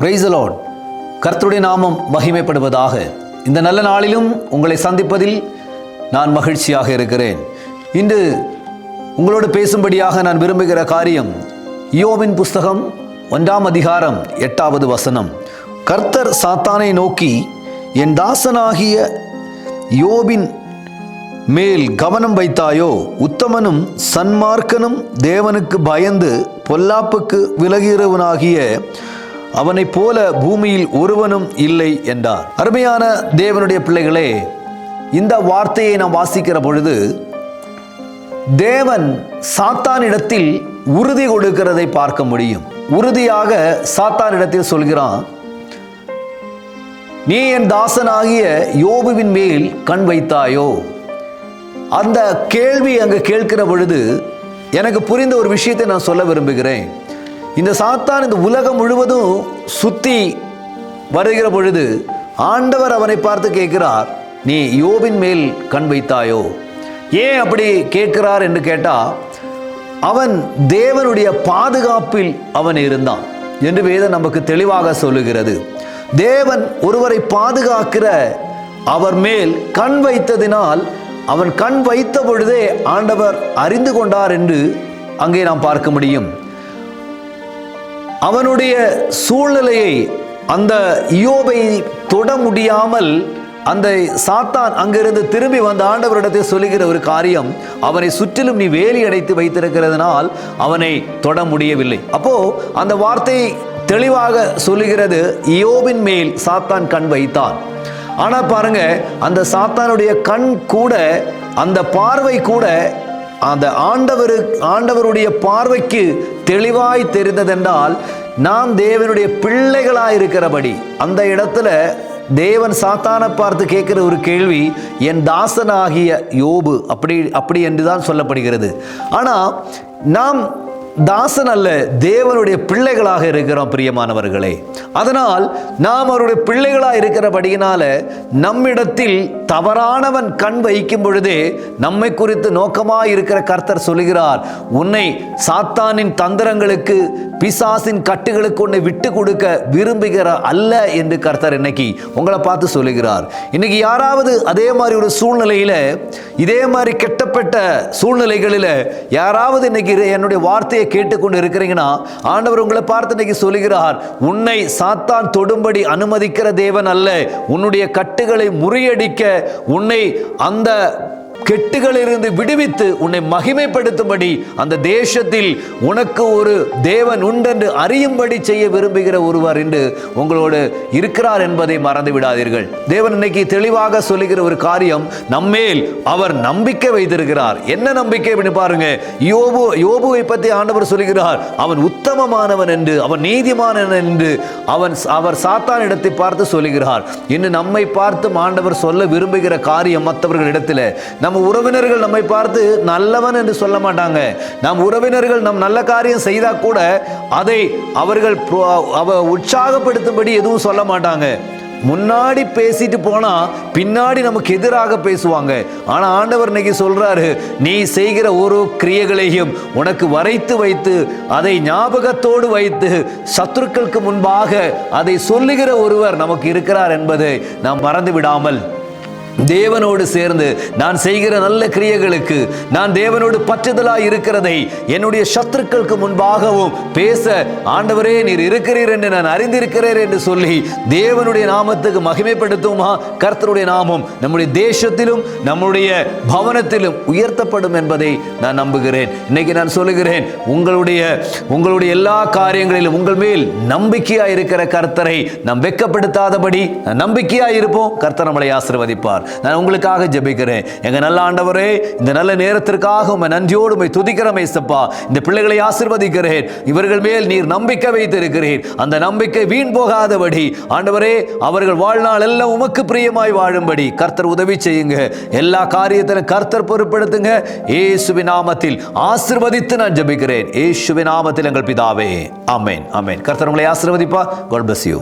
பிரைசலோன் கர்த்தருடைய நாமம் மகிமைப்படுவதாக. இந்த நல்ல நாளிலும் உங்களை சந்திப்பதில் நான் மகிழ்ச்சியாக இருக்கிறேன். இன்று உங்களோடு பேசும்படியாக நான் விரும்புகிற காரியம் யோவின் புஸ்தகம் ஒன்றாம் அதிகாரம் எட்டாவது வசனம். கர்த்தர் சாத்தானை நோக்கி என் தாசனாகிய யோபின் மேல் கவனம் வைத்தாயோ? உத்தமனும் சன்மார்க்கனும் தேவனுக்கு பயந்து பொல்லாப்புக்கு விலகிறவனாகிய அவனைப் போல பூமியில் ஒருவனும் இல்லை என்றார். அருமையான தேவனுடைய பிள்ளைகளே இந்த வார்த்தையை நாம் வாசிக்கிற பொழுது தேவன் சாத்தானிடத்தில் உறுதி கொடுக்கிறதை பார்க்க முடியும். உறுதியாக சாத்தானிடத்தில் சொல்கிறான் நீ என் தாசனாகிய யோபுவின் மேல் கண் வைத்தாயோ? அந்த கேள்வி அங்கே கேட்கிற பொழுது எனக்கு புரிந்த ஒரு விஷயத்தை நான் சொல்ல விரும்புகிறேன். இந்த சாத்தான் இந்த உலகம் முழுவதும் சுற்றி வருகிற பொழுது ஆண்டவர் அவனை பார்த்து கேட்கிறார் நீ யோபின் மேல் கண் வைத்தாயோ? ஏன் அப்படி கேட்கிறார் என்று கேட்டால் அவன் தேவனுடைய பாதுகாப்பில் அவன் இருந்தான் என்று வேதம் நமக்கு தெளிவாக சொல்லுகிறது. தேவன் ஒருவரை பாதுகாக்கிற அவர் மேல் கண் வைத்ததினால் அவன் கண் வைத்த பொழுதே ஆண்டவர் அறிந்து கொண்டார் என்று அங்கே நாம் பார்க்க முடியும். அவனுடைய சூழ்நிலையை அந்த யோபை தொட முடியாமல் அந்த சாத்தான் அங்கிருந்து திரும்பி வந்த ஆண்டவரிடத்தை சொல்லுகிற ஒரு காரியம் அவனை சுற்றிலும் நீ வேலி அடைத்து வைத்திருக்கிறதுனால் அவனை தொட முடியவில்லை. அப்போ அந்த வார்த்தை தெளிவாக சொல்லுகிறது யோபின் மேல் சாத்தான் கண் வைத்தான். ஆனால் பாருங்க அந்த சாத்தானுடைய கண் கூட அந்த பார்வை கூட அந்த ஆண்டவரு ஆண்டவருடைய பார்வைக்கு தெளிவாய் தெரிந்ததென்றால் நாம் தேவனுடைய பிள்ளைகளாக இருக்கிறபடி அந்த இடத்துல தேவன் சாத்தானை பார்த்து கேட்குற ஒரு கேள்வி என் தாசனாகிய யோபு அப்படி அப்படி என்று தான் சொல்லப்படுகிறது. ஆனால் நாம் தாசன் அல்ல தேவனுடைய பிள்ளைகளாக இருக்கிறோம் பிரியமானவர்களே. அதனால் நாம் அவருடைய பிள்ளைகளாக இருக்கிறபடியினால நம்மிடத்தில் தவறானவன் கண் வைக்கும் பொழுதே நம்மை குறித்து நோக்கமாக இருக்கிற கர்த்தர் சொல்கிறார் உன்னை சாத்தானின் தந்திரங்களுக்கு பிசாசின் கட்டுகளுக்கு உன்னை விட்டு கொடுக்க விரும்புகிற அல்ல என்று கர்த்தர் இன்னைக்கு உங்களை பார்த்து சொல்லுகிறார். இன்னைக்கு யாராவது அதே மாதிரி ஒரு சூழ்நிலையில இதே மாதிரி கெட்டப்பட்ட சூழ்நிலைகளில் யாராவது இன்னைக்கு என்னுடைய வார்த்தையை கேட்டுக்கொண்டு இருக்கிறீங்கன்னா ஆண்டவர் உங்களை பார்த்து இன்னைக்கு சொல்லுகிறார் உன்னை சாத்தான் தொடும்படி அனுமதிக்கிற தேவன் அல்ல. உன்னுடைய கட்டுகளை முறியடிக்க உன்னை அந்த கெட்டுகளிலிருந்து விடுவித்து உன்னை மகிமைப்படுத்தும்படி அந்த தேசத்தில் உனக்கு ஒரு தேவன் உண்டென்று அறியும்படி செய்ய விரும்புகிற ஒருவர் என்று உங்களோடு இருக்கிறார் என்பதை மறந்து விடாதீர்கள். தேவன் இன்னைக்கு தெளிவாக சொல்லுகிற ஒரு காரியம் நம்மேல் அவர் நம்பிக்கை வைத்திருக்கிறார். என்ன நம்பிக்கை அப்படின்னு பாருங்க. யோபு யோபுவை பற்றி ஆண்டவர் சொல்கிறார் அவன் உத்தமமானவன் என்று அவன் நீதிமானவன் என்று அவன் அவர் சாத்தான் இடத்தை பார்த்து சொல்லுகிறார். இன்னும் நம்மை பார்த்து ஆண்டவர் சொல்ல விரும்புகிற காரியம் மற்றவர்கள் மற்றவர்களிடத்தில் நம்ம உறவினர்கள் நம்மை பார்த்து நல்லவன் என்று சொல்ல மாட்டாங்க. நம் உறவினர்கள் நம் நல்ல காரியம் செய்தா கூட அதை அவர்கள் அவ உற்சாகப்படுத்தும்படி எதுவும் சொல்ல மாட்டாங்க. முன்னாடி பேசிட்டு போனா பின்னாடி நமக்கு எதிராக பேசுவாங்க. ஆனா ஆண்டவர் இன்னைக்கு சொல்றாரு நீ செய்கிற ஒரு கிரியைகளையும் உனக்கு வரைத்து வைத்து அதை ஞாபகத்தோடு வைத்து சத்துருக்களுக்கு முன்பாக அதை சொல்லுகிற ஒருவர் நமக்கு இருக்கிறார் என்பதை நாம் மறந்து விடாமல் தேவனோடு சேர்ந்து நான் செய்கிற நல்ல கிரியைகளுக்கு நான் தேவனோடு பற்றுதலாய் இருக்கிறதை என்னுடைய சத்துருக்களுக்கு முன்பாகவும் பேச ஆண்டவரே நீர் இருக்கிறீர் என்று நான் அறிந்திருக்கிறேன் என்று சொல்லி தேவனுடைய நாமத்துக்கு மகிமைப்படுத்துமா கர்த்தருடைய நாமம் நம்முடைய தேசத்திலும் நம்முடைய பவனத்திலும் உயர்த்தப்படும் என்பதை நான் நம்புகிறேன். இன்னைக்கு நான் சொல்லுகிறேன் உங்களுடைய உங்களுடைய எல்லா காரியங்களிலும் உங்கள் மேல் நம்பிக்கையாக இருக்கிற கர்த்தரை நாம் வெக்கப்படுத்தாதபடி நம்பிக்கையாக இருப்போம். கர்த்தர் நம்மளை ஆசிர்வதிப்பார். நான் உங்களுக்காக ஜெபிக்கிறேன். எங்க நல்ல ஆண்டவரே இந்த நல்ல நேரத்திற்காக உண்மை நன்றியோடு உண்மை துதிக்கிறோம் ஏசப்பா. இந்த பிள்ளைகளை ஆசிர்வதிக்கிறேன். இவர்கள் மேல் நீர் நம்பிக்கை வைத்திருக்கிறேன் அந்த நம்பிக்கை வீண் போகாதபடி. ஆண்டவரே அவர்கள் வாழ்நாள் எல்லாம் உமக்கு பிரியமாய் வாழும்படி கர்த்தர் உதவி செய்யுங்க. எல்லா காரியத்திலும் கர்த்தர் பொறுப்படுத்துங்க ஏசுவி நாமத்தில் ஆசிர்வதித்து நான் ஜபிக்கிறேன். ஏசுவி நாமத்தில் எங்கள் பிதாவே. அமேன் அமேன் கர்த்தர் உங்களை ஆசிர்வதிப்பா. God bless you